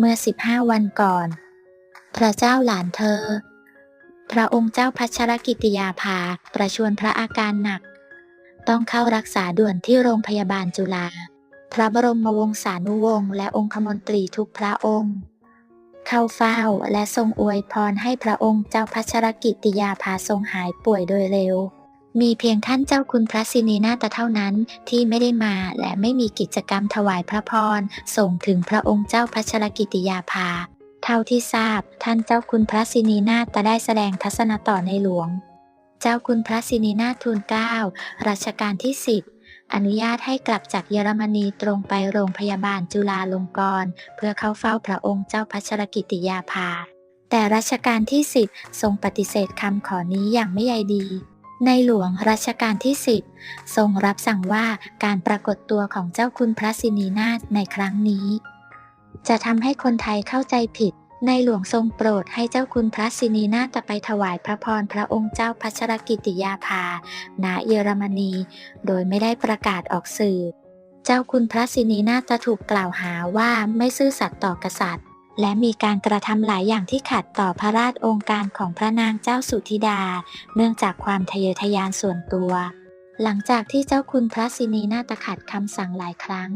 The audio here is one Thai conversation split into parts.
เมื่อ15วันก่อน พระเจ้าหลานเธอ พระองค์เจ้าพัชรกิติยาภาประชวรพระอาการหนัก ต้องเข้ารักษาด่วนที่โรงพยาบาลจุฬาพระบรมวงศานุวงศ์และองคมนตรีทุกพระองค์ เข้าเฝ้าและทรงอวยพรให้พระองค์เจ้าพัชรกิติยาภาทรงหายป่วยโดยเร็ว มีเพียงท่านเจ้าคุณพระสินีนาถเท่านั้นที่ไม่ได้มาและไม่มีกิจกรรมถวายพระพรส่งถึงพระองค์เจ้าพัชรกิติยาภา เท่าที่ทราบท่านเจ้าคุณพระสินีนาถได้แสดงทัศนต่อในหลวง เจ้าคุณพระสินีนาทูลเกล้ารัชกาลที่10อนุญาตให้กลับจากเยอรมนีตรงไปโรงพยาบาลจุฬาลงกรณ์เพื่อเข้าเฝ้าพระองค์เจ้าพัชรกิติยาภา แต่รัชกาลที่10ทรงปฏิเสธคำขอนี้อย่างไม่ใยดี ในหลวงรัชกาลที่ 10 ทรงรับสั่งว่าการปรากฏตัวของเจ้าคุณพระสินีนาถในครั้งนี้ จะทำให้คนไทยเข้าใจผิด ในหลวงทรงโปรดให้เจ้าคุณพระสินีนาถไปถวายพระพรพระองค์เจ้าพัชรกิติยาภา ณ เยอรมนี โดยไม่ได้ประกาศออกสื่อ เจ้าคุณพระสินีนาถจะถูกกล่าวหาว่าไม่ซื่อสัตย์ต่อกษัตริย์ และมีการกระทำหลายอย่างที่ขัดต่อพระราชองค์การของพระนางเจ้าสุธิดา เนื่องจากความทะเยอทะยานส่วนตัว หลังจากที่เจ้าคุณพระศินีนาตขัดคำสั่งหลายครั้ง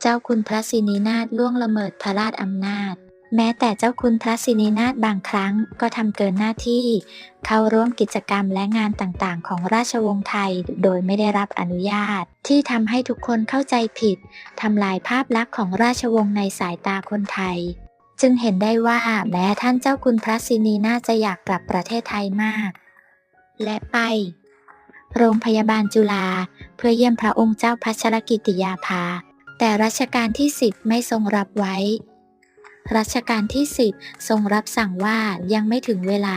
เจ้าคุณพระศินีนาถล่วงละเมิดพระราชอำนาจ แม้แต่เจ้าคุณพระสินีนาถบางครั้งก็ทำเกินหน้าที่ เข้าร่วมกิจกรรมและงานต่างๆ ของราชวงศ์ไทยโดยไม่ได้รับอนุญาต ที่ทำให้ทุกคนเข้าใจผิดทำลายภาพลักษณ์ของราชวงศ์ในสายตาคนไทย จึงเห็นได้ว่าแม้ท่านเจ้าคุณพระสินีนาจะอยากกลับประเทศไทยมาก และไป โรงพยาบาลจุฬาเพื่อเยี่ยมพระองค์เจ้าพัชรกิติยาภา แต่รัชกาลที่10ไม่ทรงรับไว้ รัชกาลที่ 10 ทรงรับสั่งว่ายังไม่ถึงเวลา